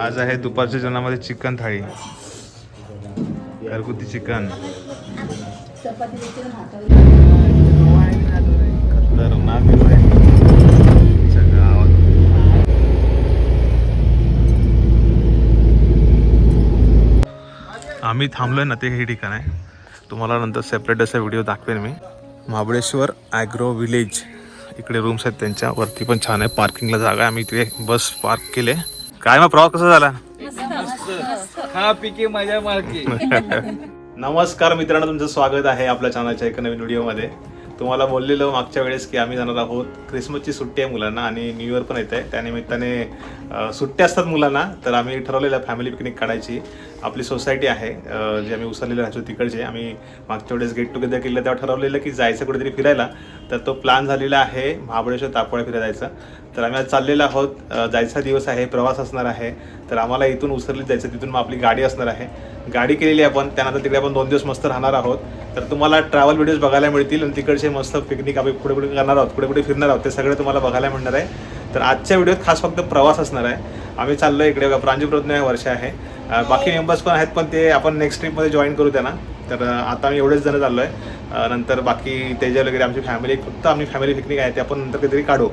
आज आहे दुपारच्या जेवणामध्ये चिकन थाळी. घरगुती चिकन. खतरनाक आम्ही थांबलोय ना ते हे ठिकाण आहे. तुम्हाला नंतर सेपरेट असा व्हिडिओ दाखवेन मी. महाबळेश्वर ॲग्रो विलेज इकडे रूम्स आहेत त्यांच्या. वरती पण छान आहे. पार्किंगला जागा आहे. आम्ही इथे बस पार्क केले. काय मग प्रवास कसा झाला? खा पिके मजा मारके नमस्कार मित्रांनो तुमचं स्वागत आहे आपल्या चॅनलच्या एका नवीन व्हिडिओमध्ये तुम्हाला बोललेलो मागच्या वेळेस की आम्ही जाणार आहोत. क्रिसमसची सुट्टी आहे मुलांना आणि न्यू इयर पण येत आहे त्यानिमित्ताने सुट्ट्या असतात मुलांना तर आम्ही ठरवलेलं फॅमिली पिकनिक काढायची. आपली सोसायटी आहे जे जी आम्ही उसरलेलं राहतो तिकडचे. आम्ही मागच्या वेळेस गेट टुगेदर केलं तेव्हा ठरवलेलं की जायचं कुठेतरी फिरायला. तर तो प्लॅन झालेला आहे महाबळेश्वर तापोळा फिरायला जायचा. तर आम्ही आज चाललेलो आहोत. जायचा दिवस आहे प्रवास असणार आहे. तर आम्हाला इथून उसरली जायचं तिथून मग आपली गाडी असणार आहे. गाडी केलेली आहे आपण. त्यानंतर तिकडे आपण दोन दिवस मस्त राहणार आहोत. तर तुम्हाला ट्रॅव्हल व्हिडिओज बघायला मिळतील आणि तिकडचे मस्त पिकनिक आम्ही कुठे कुठे करणार आहोत. कुठे कुठे फिरणार आहोत. ते सगळे तुम्हाला बघायला मिळणार आहे. तर आजच्या व्हिडिओत खास फक्त प्रवास असणार आहे. आम्ही चाललो इकडे प्रांजीप्रज्ञ वर्ष आहे. बाकी मेंबर्स पण आहेत पण ते आपण नेक्स्ट ट्रिपमध्ये जॉईन करू त्यांना. तर आता आम्ही एवढेच जण चाललो आहे नंतर बाकी तेजा वगैरे आमची फॅमिली फक्त आम्ही फॅमिली पिकनिक आहे. ते आपण नंतर कधीतरी काढू.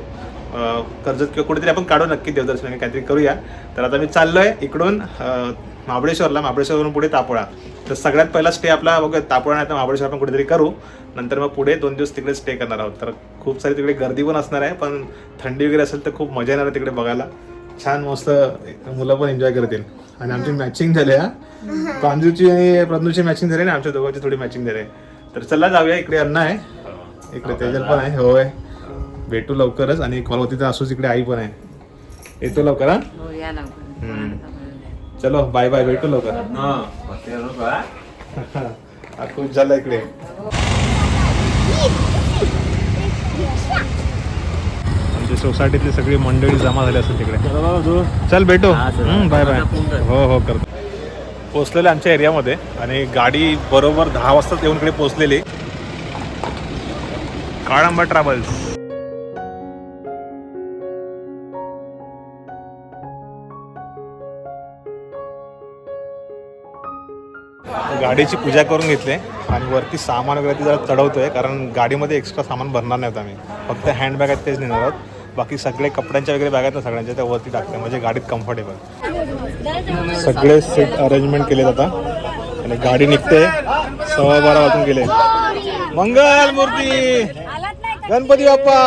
कर्जत किंवा कुठेतरी आपण काढू नक्की देवदर्शन काहीतरी करूया. तर आता मी चाललोय इकडून अं, महाबळेश्वरला. महाबळेश्वरवरून पुढे तापोळा. तर सगळ्यात पहिला स्टे आपला बघा तापोळा नाही तर महाबळेश्वर आपण कुठेतरी करू. नंतर मग पुढे दोन दिवस तिकडे स्टे करणार आहोत. तर खूप सारी तिकडे गर्दी पण असणार आहे पण थंडी वगैरे असेल तर खूप मजा येणार आहे तिकडे बघायला. छान मस्त मुलं पण एन्जॉय करतील. आणि आमची मॅचिंग झाली हा. प्रांजूची आणि प्रज्ञूची मॅचिंग झाली ना आमच्या दोघांची थोडी मॅचिंग झाली. तर चला जाऊया. इकडे अण्णा आहे. इकडे तेजल पण आहे. होय. भेटू लवकरच आणि कॉलवती तर असूच इकडे आई पण आहे. येतो लवकर हा? हो या लवकर. हम्म. चलो बाय बाय भेटू लवकर. हा, खूप झालं इकडे. आमच्या सोसायटीतली सगळी मंडळी जमा झाली असेल तिकडे. चल भेटू. बाय बाय हो हो करतो. पोचलेले आमच्या एरियामध्ये आणि गाडी बरोबर दहा वाजता येऊन इकडे पोचलेली काळंबा ट्रॅव्हल्स गाडीची पूजा करून घेतली आणि वरती सामान वगैरे ते जरा चढवतोय कारण गाडीमध्ये एक्स्ट्रा सामान भरणार नाही आहोत आम्ही. फक्त हँडबॅग आहेत तेच नेणार आहोत. बाकी सगळे कपड्यांच्या वगैरे बॅग आहेत ना सगळ्यांच्या त्या वरती टाकते म्हणजे गाडीत कम्फर्टेबल सगळे सीट अरेंजमेंट केले आता. आणि गाडी निघते. सव्वा बारा वाजून गेले. मंगल मूर्ती! गणपती बाप्पा!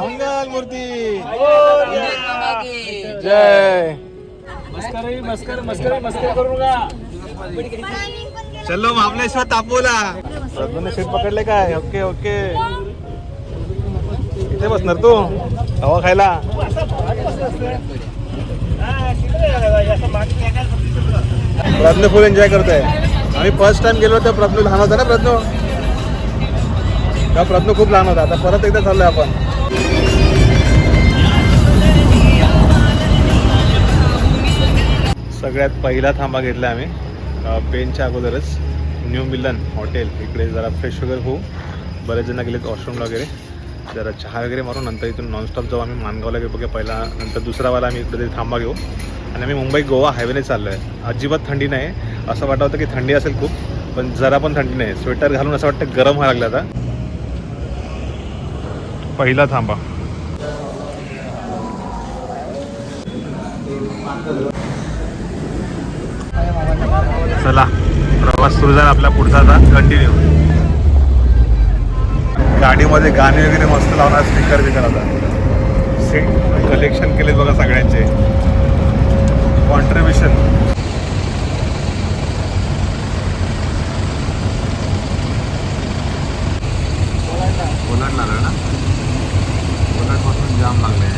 मंगल मूर्ती! जय! मस्करी मस्कर मस्करी मस्करी करू नका. चलो महाबलेश्वर तापोला प्रज्ञाने सीट पकडले काय? Okay okay. इथे बसणार तू. हवा खायला. प्रज्ञ फुल एन्जॉय करतोय. आम्ही फर्स्ट टाइम गेलो तर प्रज्ञ लहान होता ना प्रज्ञ? तेव्हा प्रज्ञ खूप लहान होता. आता परत एकदा चाललोय आपण. सगळ्यात पहिला थांबा घेतला आम्ही. पेनच्या अगोदरच न्यू मिलन हॉटेल इकडे जरा फ्रेश वगैरे होऊ. बरेच जण गेलेत वॉशरूमला वगैरे. जरा चहा वगैरे मारून नंतर इथून नॉनस्टॉप जाऊ. आम्ही मानगावला गेलो बघूया. पहिला नंतर दुसरा वाला आम्ही इकडे तरी थांबा घेऊ. आणि आम्ही मुंबई गोवा हायवेने चाललो आहे अजिबात थंडी नाही. असं वाटत होतं की थंडी असेल खूप पण जरा पण थंडी नाही. स्वेटर घालून असं वाटतं गरम व्हायला लागलं आता. पहिला थांबा. चला प्रवास सुरू झाला आपला पुढचा आता कंटिन्यू गाडीमध्ये गाणे वगैरे मस्त लावणार स्पीकर बिकर आता. सीट कलेक्शन केले बघा सगळ्यांचे. कॉन्ट्रीब्युशन ओलांडणार ना? ओलांडपासून जाम लागले.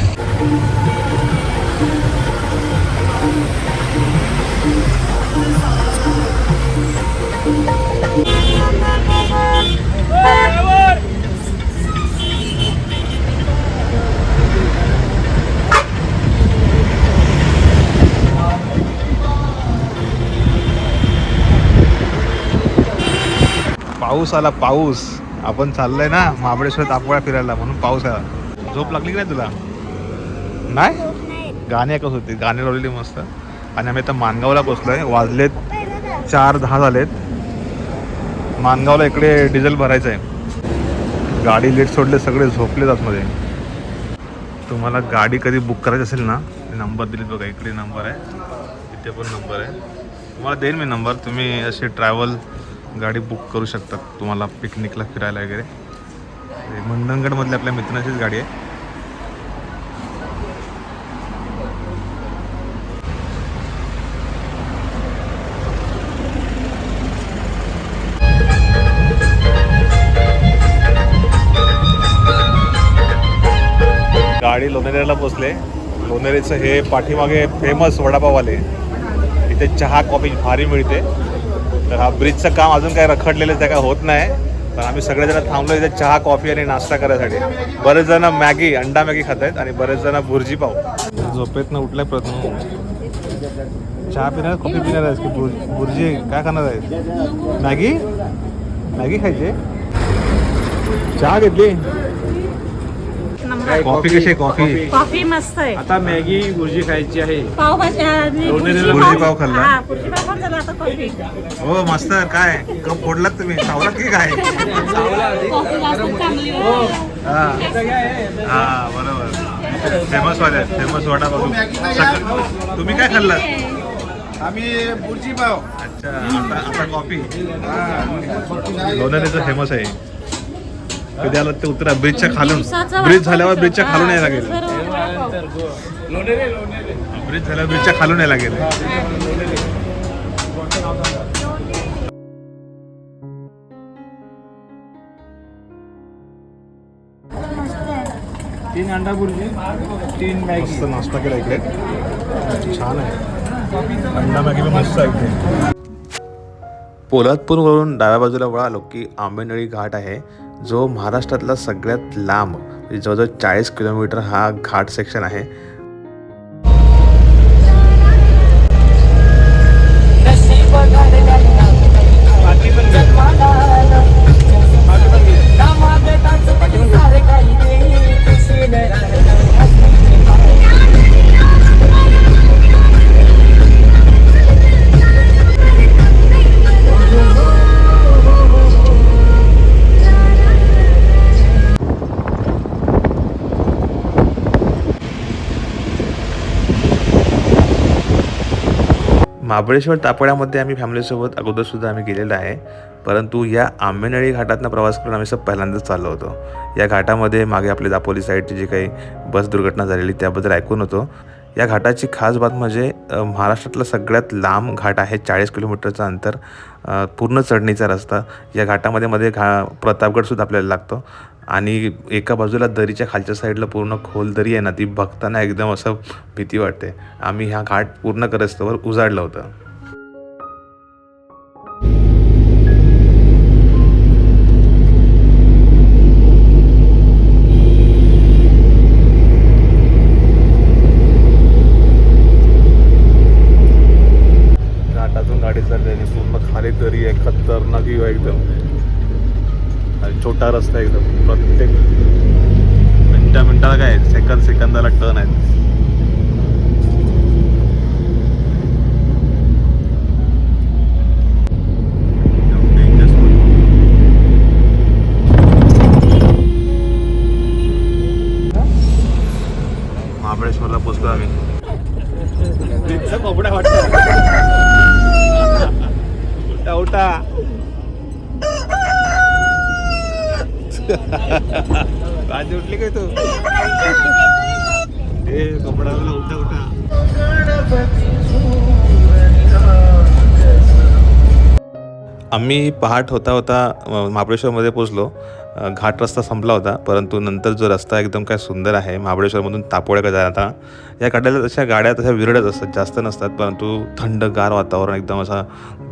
पाऊस आला पाऊस. आपण चाललोय ना महाबळेश्वर तापोळा फिरायला म्हणून पाऊस आला. झोप लागली की नाही तुला? नाही? गाणी ऐकत होती गाणी लावलेली मस्त. आणि आम्ही आता मानगावला पोचलोय वाजलेत चार दहा झालेत. मानगावला इकडे डिझेल भरायचं आहे गाडी लेट सोडले सगळे झोपले आतमध्ये. तुम्हाला गाडी कधी बुक करायची असेल ना नंबर दिलेत बघा इकडे नंबर आहे. इथे पण नंबर आहे. तुम्हाला देईन मी नंबर. तुम्ही असे ट्रॅव्हल गाडी बुक करू शकतात तुम्हाला पिकनिकला फिरायला वगैरे. हे मंडणगडमधल्या आपल्या मित्रांचीच गाडी आहे. गाडी लोणेऱ्याला पोचले. लोणेरेचं हे पाठीमागे फेमस वडापाववाले. इथे चहा कॉफी भारी मिळते. तर हा ब्रिजचं काम अजून काय रखडलेलं त्या काय होत नाही. पण आम्ही सगळेजण थांबलो इथे चहा कॉफी आणि नाश्ता करायसाठी. बरेच जण मॅगी अंडा मॅगी खात आहेत आणि बरेच जण भुर्जी पाव. झोपेतनं उठलाय प्रथम चहा पिणार कॉफी पिणार आहेस की भुर्जी काय खाणार आहेस? मॅगी? मॅगी खायची? चहा घेतली? कॉफी कशी आहे कॉफी? कॉफी मस्त आहे. आता मॅगी भुर्जी खायची आहे. लोणेरेला भुर्जी भुर्जी पाव खाल्ला? हा, झाला आता कॉफी हो मस्त काय? कप फोडलात तुम्ही? सावलात की काय? चांगली आहे. हा. हा बरोबर. फेमस वाले फेमस वडापाव सकाळ- तुम्ही काय खाल्लात? आम्ही बुर्जी पाव. अच्छा आता आता कॉफी लोणारीचं फेमस आहे. कधी आलं ते उतरा ब्रिजच्या खालून. ब्रिज झाल्यावर ब्रिजच्या खालून यायला लागेल. ब्रिज झाल्यावर ब्रिजच्या खालून यायला लागेल. तीन अंडा भुर्जी तीन मॅगी. मस्त नाश्ता केला इकडे. छान आहे. अंडा मॅगी पण मस्त आहे पोलादपूरवरून डाव्या बाजूला वळालो की आंबेनळी घाट आहे जो महाराष्ट्रातला सगळ्यात लांब म्हणजे जवळजवळ चाळीस किलोमीटर हा घाट सेक्शन आहे. महाबळेश्वर तापड्यामध्ये आम्ही फॅमिलीसोबत अगोदरसुद्धा आम्ही गेलेलो आहे. परंतु या आंबेनळी घाटातनं प्रवास करून आम्ही सब पहिल्यांदाच चाललो होतो. या घाटामध्ये मागे आपले दापोली साईडची जी काही बस दुर्घटना झालेली त्याबद्दल ऐकून होतो. या घाटाची खास बात म्हणजे महाराष्ट्रातला सगळ्यात लांब घाट आहे चाळीस किलोमीटरचं अंतर. पूर्ण चढणीचा रस्ता. या घाटामध्ये मध्ये घा प्रतापगडसुद्धा आपल्याला लागतो. आणि एका बाजूला दरीच्या खालच्या साईडला पूर्ण खोल दरी आहे ना ती बघताना एकदम असं भीती वाटते. आम्ही ह्या घाट पूर्ण करस्तवर उजाडलं होतं. आणि रस्ता एकदम प्रत्येक मिनटा मिनटाला काय सेकंद सेकंदाला टर्न आहेत. आम्ही पहाट होता होता महाबळेश्वरमध्ये पोचलो घाट रस्ता संपला होता परंतु नंतर जो रस्ता एकदम काय सुंदर आहे महाबळेश्वरमधून तापोळ्याकडे जाता या कड्याला तशा गाड्या तशा विरळच असतात जास्त नसतात परंतु थंड गार वातावरण एकदम असा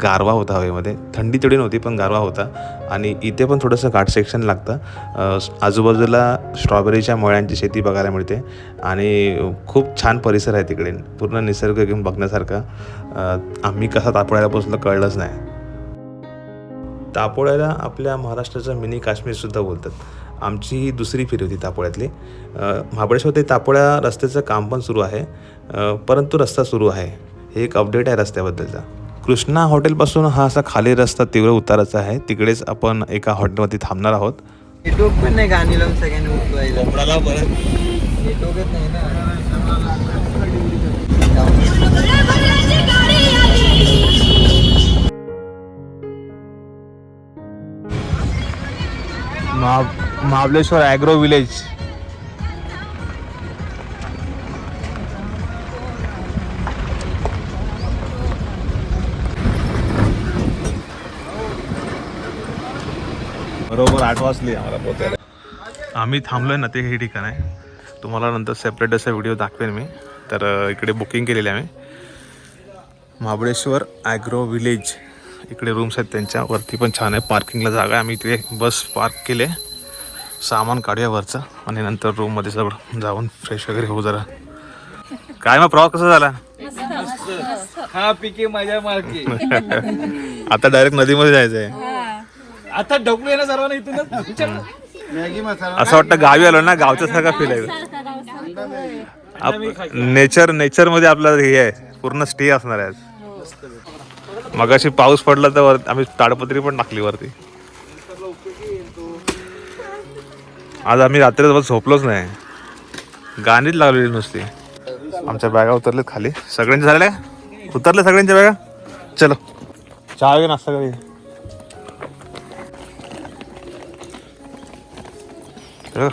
गारवा होता हवेमध्ये. थंडी तेवढी नव्हती पण गारवा होता. आणि इथे पण थोडंसं घाट सेक्शन लागतं. आजूबाजूला स्ट्रॉबेरीच्या मळ्यांची शेती बघायला मिळते. आणि खूप छान परिसर आहे तिकडे. पूर्ण निसर्ग घेऊन बघण्यासारखा. आम्ही कसा तापोळ्याला पोचलो कळलंच नाही. तापोळ्याला आपल्या महाराष्ट्राचं मिनी काश्मीरसुद्धा बोलतात. आमची ही दुसरी फेरी होती तापोळ्यातली. महाबळेश्वर ते तापोळ्या रस्त्याचं काम पण सुरू आहे. परंतु रस्ता सुरू आहे. हे एक अपडेट आहे रस्त्याबद्दलचा. कृष्णा हॉटेलपासून हा असा खाली रस्ता तीव्र उताराचा आहे. तिकडेच आपण एका हॉटेलवरती थांबणार आहोत. नेटवर्क पण नाही गाणी लावून सगळ्यांनी महाबळेश्वर ॲग्रो विलेज बरोबर आठ वाजली आम्हाला पोचायला आम्ही थांबलोय ना ते हे ठिकाण आहे. तुम्हाला नंतर सेपरेट असा व्हिडिओ दाखवेन मी. तर इकडे बुकिंग केलेली आहे आम्ही. महाबळेश्वर ॲग्रो विलेज इकडे रूम्स आहेत त्यांच्या वरती पण छान आहे. पार्किंगला जागा आहे. आम्ही इथे बस पार्क केले. सामान काढूया वरचं आणि नंतर रूममध्ये सगळं जाऊन फ्रेश वगैरे होऊ जरा. काय मग प्रवास कसा झाला? हा पिके माझ्या मार्के आता डायरेक्ट नदीमध्ये जायचं आहे आता ढकलू ना सर्वांना इथूनच. असं वाटतं गावी आलो ना गावच्या सारखा फील आहे. नेचर नेचरमध्ये आपला हे आहे. पूर्ण स्टे असणार आहे आज. मगाशी पाऊस पडला तर वर- आम्ही ताडपत्री पण टाकली वरती. आज आम्ही रात्री झोपलोच नाही. गाणीच लागलेली नुसती. आमच्या बॅगा उतरलेत खाली. सगळ्यांच्या झाल्या उतरले सगळ्यांच्या बॅगा? चलो. चहा वगैरे नाश्ता करूया.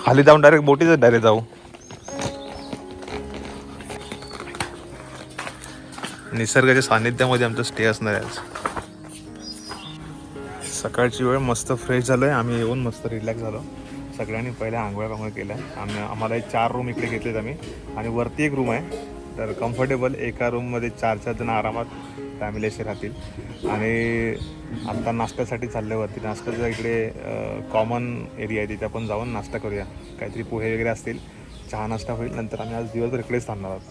खाली जाऊन डायरेक्ट बोटीच डायरेक्ट जाऊ. निसर्गाच्या सानिध्यामध्ये आमचा स्टे असणार आहे सकाळची वेळ मस्त फ्रेश झालो आहे आम्ही येऊन मस्त रिलॅक्स झालो. सगळ्यांनी पहिल्या आंघोळ्या पांघोळ केल्या. आम्ही आम्हाला एक चार रूम इकडे घेतलेत आम्ही. आणि वरती एक रूम आहे. तर कम्फर्टेबल एका रूममध्ये चार चार जण आरामात फॅमिली असे राहतील. आणि आत्ता नाश्त्यासाठी चालले वरती. नाश्त्याच्या इकडे कॉमन एरिया आहे तिथे आपण जाऊन नाश्ता करूया. काहीतरी पोहे वगैरे असतील. चहा नाश्ता होईल. नंतर आम्ही आज दिवसभर इकडेच थांबणार आहोत.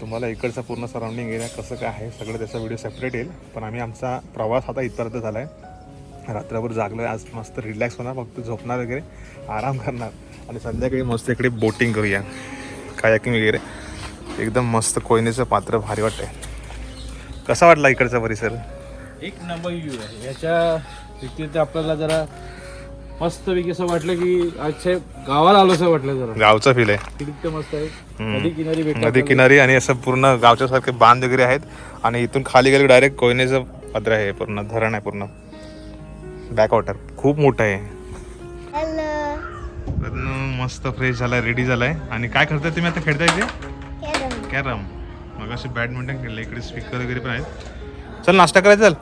तुम्हाला इकडचा पूर्ण सराउंडिंग एरिया कसं काय आहे सगळं त्याचा व्हिडिओ सेपरेट येईल. पण आम्ही आमचा प्रवास आता इथपर्यंत झाला आहे रात्रभर जागलो आहे आज मस्त रिलॅक्स होणार फक्त झोपणार वगैरे आराम करणार. आणि संध्याकाळी मस्त इकडे बोटिंग करूया कायाकिंग वगैरे. एकदम मस्त कोयनेचं पात्र भारी वाटतंय. कसा वाटला इकडचा परिसर? एक नंबर व्ह्यू आहे. याच्या व्यतिरिक्त आपल्याला जरा मस्त पैकी असं वाटलं की अच्छा गावाला आलो असं वाटलं जरा. गावचा फील आहे. अतिरिक्त मस्त आहे. नदी किनारी नदी किनारी आणि असं पूर्ण गावच्या सारखे बांध वगैरे आहेत. आणि इथून खाली गेले डायरेक्ट कोयनेचं पत्र आहे पूर्ण धरण आहे पूर्ण. बॅकवॉटर खूप मोठं आहे. मस्त फ्रेश झालाय रेडी झालाय. आणि काय करताय तुम्ही आता? खेळताय ते कॅरम मग असे बॅडमिंटन खेळले इकडे स्पीकर वगैरे पण आहेत. चल नाश्ता करायचा चल.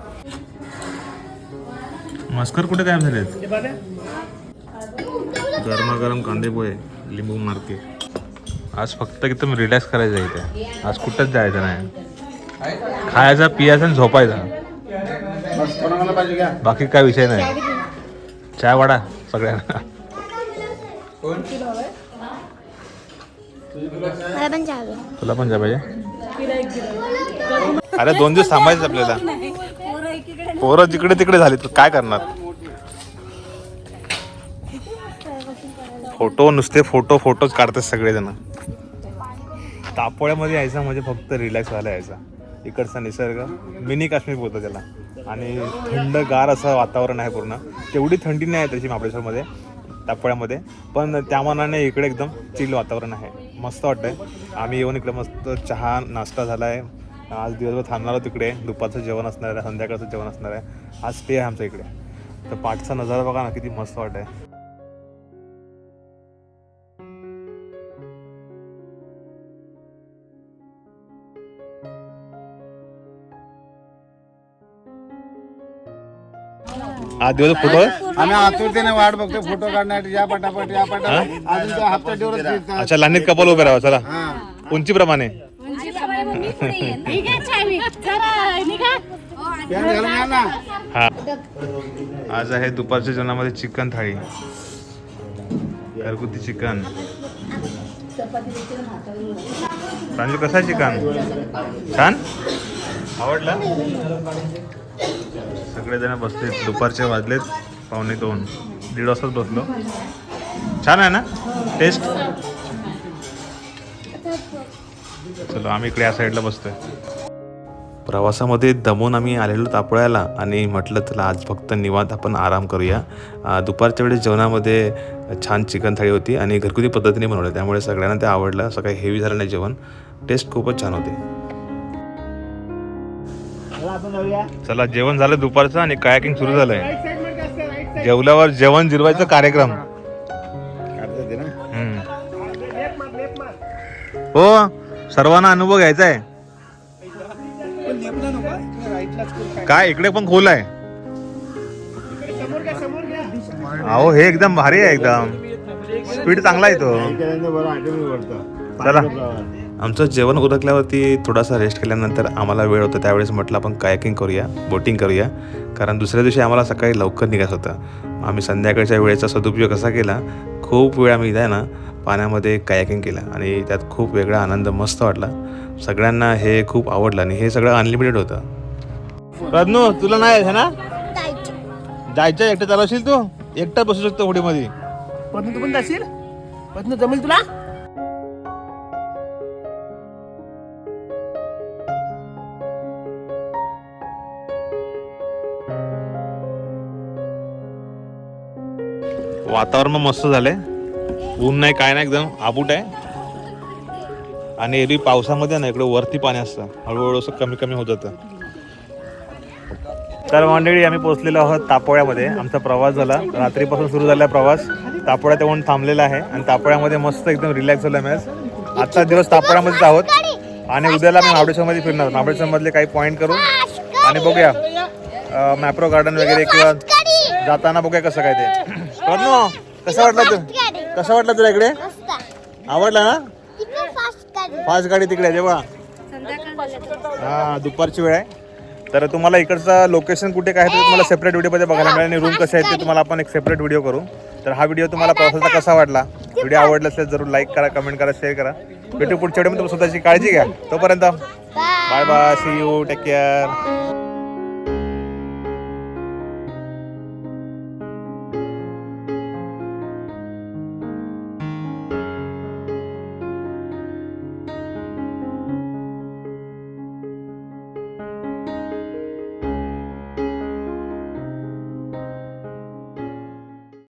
मस्कर कुठे काय झालेत? गरमागरम कांदे पोहे लिंबू मारके. आज फक्त एकदम रिलॅक्स करायचं आहे इथे. आज कुठंच जायचं नाही. खायचा पियाचा आणि झोपायचा. बाकी काय विषय नाही. चाय वाडा सगळ्यांना. तुला पण जा पाहिजे? अरे दोन दिवस थांबायचं आपल्याला. पोरं जिकडे तिकडे झाली तर काय करणार? फोटो नुसते फोटो फोटोच काढतात सगळेजण. तापोळ्यामध्ये यायचा म्हणजे फक्त रिलॅक्स व्हायला यायचा. इकडचा निसर्ग मिनी काश्मीर बोलतो त्याला. आणि थंडगार असं वातावरण आहे पूर्ण. तेवढी थंडी नाही आहे त्याची महाबळेश्वरमध्ये तापोळ्यामध्ये. पण त्या मनाने इकडे एकदम चिल वातावरण आहे. मस्त वाटतंय. आम्ही येऊन इकडे मस्त चहा नाश्ता झाला आहे आज दिवसभर थांबणार आहोत तिकडे दुपारचं जेवण असणार आहे संध्याकाळचं जेवण असणार आहे. आज स्टे आहे आमच्या इकडे. तर पाठचा नजारा बघा ना किती मस्त वाटतंय. आज दिवस फोटो आम्ही आतुरतेने वाट बघतो फोटो काढण्यासाठी या पटापट या पटापट. अजून हप्ता दिवस फिरतात. अच्छा लाईनीत कपल उभे राहा चला. हा. उंचीप्रमाणे. निघा चावी जरा निघा हा. आज आहे दुपारच्या जेवणामध्ये चिकन थाळी. घरगुती चिकन. प्रांजू कसा आहे चिकन? छान? आवडला? सगळेजण बसलेत दुपारचे वाजलेत पावणे दोन. दीड वाजताच बसलो. छान आहे ना? टेस्ट चलो आम्ही इकडे या साईडला बसतोय. प्रवासामध्ये दमून आम्ही आलेलो तापोळ्याला आणि म्हटलं चला आज फक्त निवांत आपण आराम करूया. आ, दुपारच्या वेळेस जेवणामध्ये छान चिकन थाळी होती आणि घरगुती पद्धतीने बनवलं. त्यामुळे सगळ्यांना ते आवडलं. असं काही हेवी झालं नाही जेवण. टेस्ट खूपच छान होते. चला जेवण झालं दुपारचं आणि कायाकिंग सुरू झालंय. जेवल्यावर जेवण जिरवायचं कार्यक्रम. हो. सर्वांना अनुभव घ्यायचा आहे. काय? इकडे पण खोल आहे. अहो हे एकदम भारी आहे एकदम. स्पीड चांगला आहे तो. चला. आमचं जेवण उरकल्यावरती थोडासा रेस्ट केल्यानंतर आम्हाला वेळ होता त्यावेळेस म्हटलं आपण कायकिंग करूया बोटिंग करूया. कारण दुसऱ्या दिवशी आम्हाला सकाळी लवकर निघायचं होतं. आम्ही संध्याकाळच्या वेळेचा सदुपयोग कसा केला खूप वेळ आम्ही आहे ना पाण्यामध्ये कायकिंग केला आणि त्यात खूप वेगळा आनंद मस्त वाटला. सगळ्यांना हे खूप आवडलं आणि हे सगळं अनलिमिटेड होतं. रत्नू तुला नाही आहे ना? जायचं. एकटं चालवशील तू? एकटा बसू शकतो होडीमध्ये. पण तू पण जाशील? पण जमेल तुला? वातावरण मस्त झालंय. ऊन नाही काय नाही एकदम आबूट आहे. आणि एरवी पावसामध्ये ना इकडे वरती पाणी असतं. हळूहळू असं कमी कमी होत जातं. तर मंडळी आम्ही पोहोचलेलो आहोत तापोळ्यामध्ये. आमचा प्रवास झाला. रात्रीपासून सुरू झाला प्रवास. तापोळ्यात येऊन थांबलेला आहे. आणि तापोळ्यामध्ये मस्त एकदम रिलॅक्स झाला मॅच आजचा दिवस तापोळ्यामध्येच आहोत. आणि उद्याला मी महाबळेश्वरमध्ये फिरणार. महाबळेश्वरमधले काही पॉईंट करू. आणि बघूया. मॅप्रो गार्डन वगैरे किंवा जाताना बघूया कसं काय ते. कसं वाटलं तू? कसं वाटलं तुला इकडे? आवडला ना? फास्ट गाडी. तिकडे आहे तेव्हा हा दुपारची वेळ आहे. तर तुम्हाला इकडचं लोकेशन कुठे काय आहे ते तुम्हाला सेपरेट व्हिडिओमध्ये बघायला मिळेल आणि रूम कसे आहेत ते तुम्हाला आपण एक सेपरेट व्हिडिओ करू. तर हा व्हिडिओ तुम्हाला प्रवासाचा कसा वाटला? व्हिडिओ आवडला असेल जरूर लाईक करा कमेंट करा शेअर करा. भेटू पुढच्या व्हिडिओमध्ये स्वतःची काळजी घ्या. तोपर्यंत bye bye see you take care